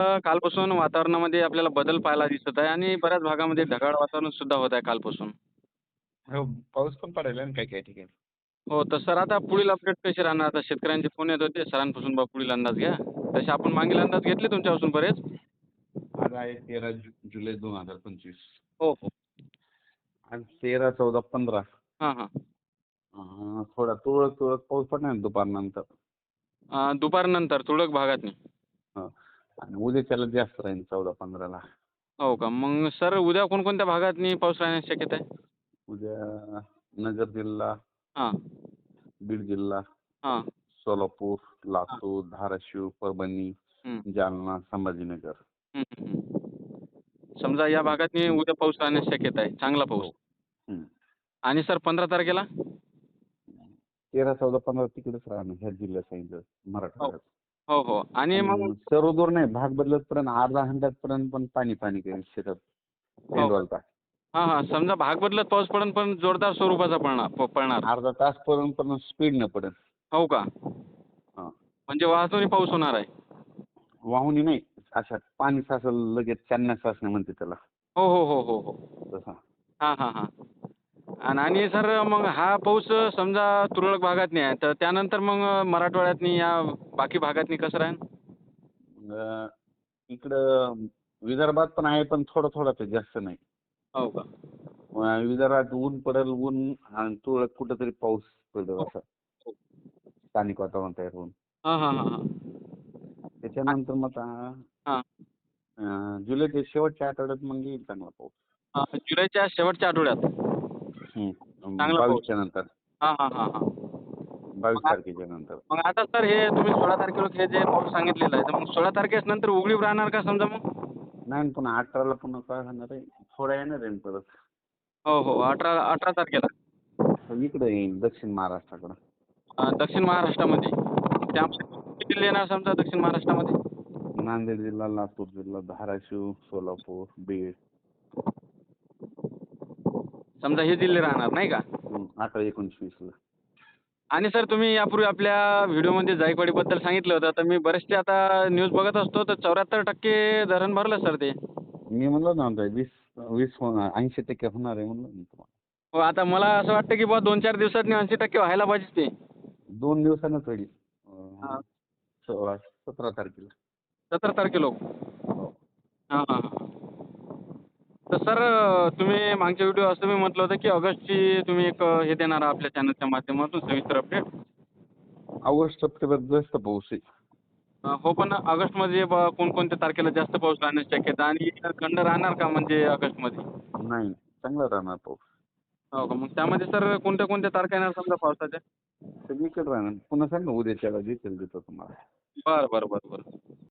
कालपासून वातावरणामध्ये आपल्याला बदल पाहायला दिसत आहे आणि बऱ्याच भागामध्ये ढगाळ वातावरण सुद्धा होत आहे कालपासून. हो, पाऊस पण पडायला ना काही काही ठिकाणी. हो, तर सर आता पुढील अपडेट कशी राहणार? आता शेतकऱ्यांचे फोन येत होते सरांपासून बा पुढील अंदाज घ्या. तसे आपण मागील अंदाज घेतले तुमच्यापासून बरेच. आज आहे तेरा जु जुलै दोन हजार पंचवीस हो, हो. आणि तेरा चौदा पंधरा हां, हां. अं, थोडा तुरळक तुरळक पाऊस पडणार दुपारनंतर अ, दुपारनंतर तुरळक भागातनी. हो आणि उद्याच्याला जास्त राहील चौदा पंधराला हो का? मग सर उद्या कोणकोणत्या भागातनी पाऊस राहण्याची शक्यता आहे? उद्या नगर जिल्हा हां, बीड जिल्हा हां. सोलापूर लातूर धाराशिव परभणी हं. जालना संभाजीनगर हं, हं, हं. समजा या भागातनी उद्या पाऊस राहण्याची शक्यता आहे. चांगला पाऊस. हं. आणि सर 15 तारखेला? तेरा चौदा पंधरा तिकडेच राहणार ह्या जिल्ह्यात सांगितलं मराठवाड्यात हो, हो. आणि मग सर्व दूर नाही भाग बदलत पर्यंत अर्धा पर्यंत पण पाणी पाणी काही शेतात हो. हां, हां. समजा भाग बदलत पाऊस पडेल पण जोरदार स्वरूपाचा पडणार प पडणार. अर्धा तास पर्यंत पण स्पीड न पडेल हो का? हा. म्हणजे वाहतुनी पाऊस होणार आहे. वाहुनी नाही अशा पाणी साचल लगेच चांदण्या साचणे म्हणते त्याला हो, हो, हो, हो, हो. तसा हां, हां, हां. आणि आणि सर मग हा पाऊस समजा तुरळक भागातनी आहे तर त्यानंतर मग मराठवाड्यातनी या बाकी भागातनी कसं राहील? इकडं विदर्भात पण आहे पण थोडं थोडं ते जास्त नाही हो का? अं, विदर्भात ऊन पडेल ऊन आणि तुरळक कुठंतरी पाऊस पडेल असं हो. स्थानिक वातावरण तयार होऊन हां, हां, हां, हां. त्याच्यानंतर मग हां. आता अं, जुलैच्या शेवटच्या आठवड्यात मग येईल चांगला पाऊस हां, जुलैच्या शेवटच्या आठवड्यात. चांगला पाऊस. बावीसच्या नंतर हां, हां, हां, हां. बावीस तारखेच्या नंतर मग आता सर हे तुम्ही 16 तारखेला हे जे पाऊस सांगितलेला आहे तर मग 16 तारखेच्या नंतर उघडीप राहणार का समजा मग? नाही पुन्हा अठराला पुन्हा काय होणार आहे थोडा येणार आहे परत हो, हो. 18 18 तारखेला. तर इकडे येईल दक्षिण महाराष्ट्राकडं अ, दक्षिण महाराष्ट्रामध्ये. त्यामध्ये किती जिल्हे येणार समजा दक्षिण महाराष्ट्रामध्ये? नांदेड जिल्हा लातूर जिल्हा धाराशिव सोलापूर बीड समजा हे जिल्हे राहणार नाही का? हं, अठरा एकोणीस वीसला आणि सर तुम्ही यापूर्वी आपल्या व्हिडिओमध्ये जायकवाडीबद्दल सांगितलं होतं तर मी बरेचसे आता न्यूज बघत असतो तर 74% धरण भरलं सर ते. मी म्हणलो ना आता वीस वीस ऐंशी टक्के होणार आहे म्हणलं ना तुम्हाला हो आता मला असं वाटतं की बुवा 2-4 दिवसांनी 80% व्हायला पाहिजे ते. दोन दिवसानंच होईल अं, हां. सोळा सतरा तारखेला 17 तारखेला. हो. हां, हां, हां. तर सर तुम्ही मागच्या व्हिडिओ असं मी म्हटलं होतं की ऑगस्टची तुम्ही एक हे देणार आपल्या चॅनलच्या माध्यमातून सविस्तर अपडेट. ऑगस्ट सप्टेंबर जास्त पाऊस आहे अ, हो पण ऑगस्टमध्ये ब कोणकोणत्या तारखेला जास्त पाऊस राहण्याची शक्यता आणि खंड राहणार का म्हणजे ऑगस्टमध्ये? नाही चांगला राहणार पाऊस हो का? मग त्यामध्ये सर कोणत्या कोणत्या तारखा येणार समजा पावसाच्या? सगळीकडे राहणार पुन्हा सांग ना उद्याच्याला डिटेल देतो तुम्हाला बरं, बरं, बरं, बरं.